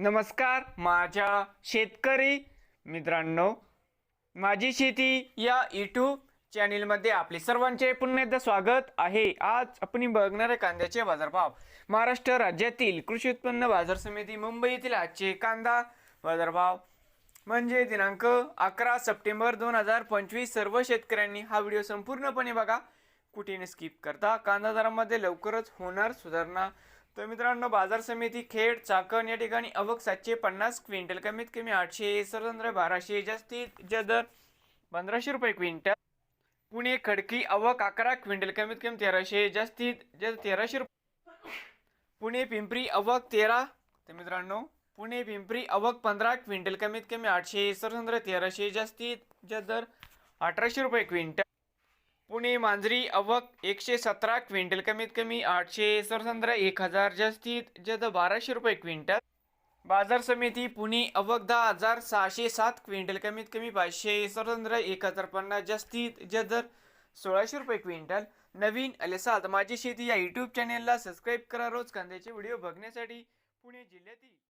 नमस्कार माझ्या शेतकरी मित्रांनो. माझी शेती या यूट्यूब चॅनेलमध्ये आपले सर्वांचे पुन्हा एकदा स्वागत आहे. आज आपण बघणारे कांद्याचे बाजारभाव. महाराष्ट्र राज्यातील कृषी उत्पन्न बाजार समिती मुंबई येथील आजचे कांदा बाजारभाव. म्हणजे दिनांक अकरा सप्टेंबर दोन हजार पंचवीस सर्व शेतकऱ्यांनी हा व्हिडिओ संपूर्णपणे बघा. कुठेने स्किप करता. कांदा दरामध्ये लवकरच होणार सुधारणा तर मित्रांनो बाजार समिती खेड चाकण या ठिकाणी अवक सातशे पन्नास क्विंटल. कमीत कमी आठशे सरंद्र बाराशे जास्तीत जदर पंधराशे रुपये क्विंटल. पुणे खडकी अवक अकरा क्विंटल कमीत कमी तेराशे जास्तीत जास्त तेराशे रुपये. पुणे पिंपरी अवक तेरा. तर मित्रांनो पुणे पिंपरी अवक पंधरा क्विंटल कमीत कमी आठशे सरसंद्र तेराशे जास्तीत जास्त दर अठराशे रुपये क्विंटल. पुणे मांजरी अवक एकशे सतरा क्विंटल कमीत कमी आठशे सरसंद्र एक हजार जास्तीत जद बाराशे रुपये क्विंटल. बाजार समिती पुणे अवक दहा हजार सहाशे सात क्विंटल कमीत कमी पाचशे सरसंद्र एक हजार पन्नास जास्तीत जदर सोळाशे रुपये क्विंटल. नवीन अलेसाद माझी शेती या यूट्यूब चॅनेलला सबस्क्राईब करा. रोज कांद्याचे व्हिडिओ बघण्यासाठी पुणे जिल्ह्यातील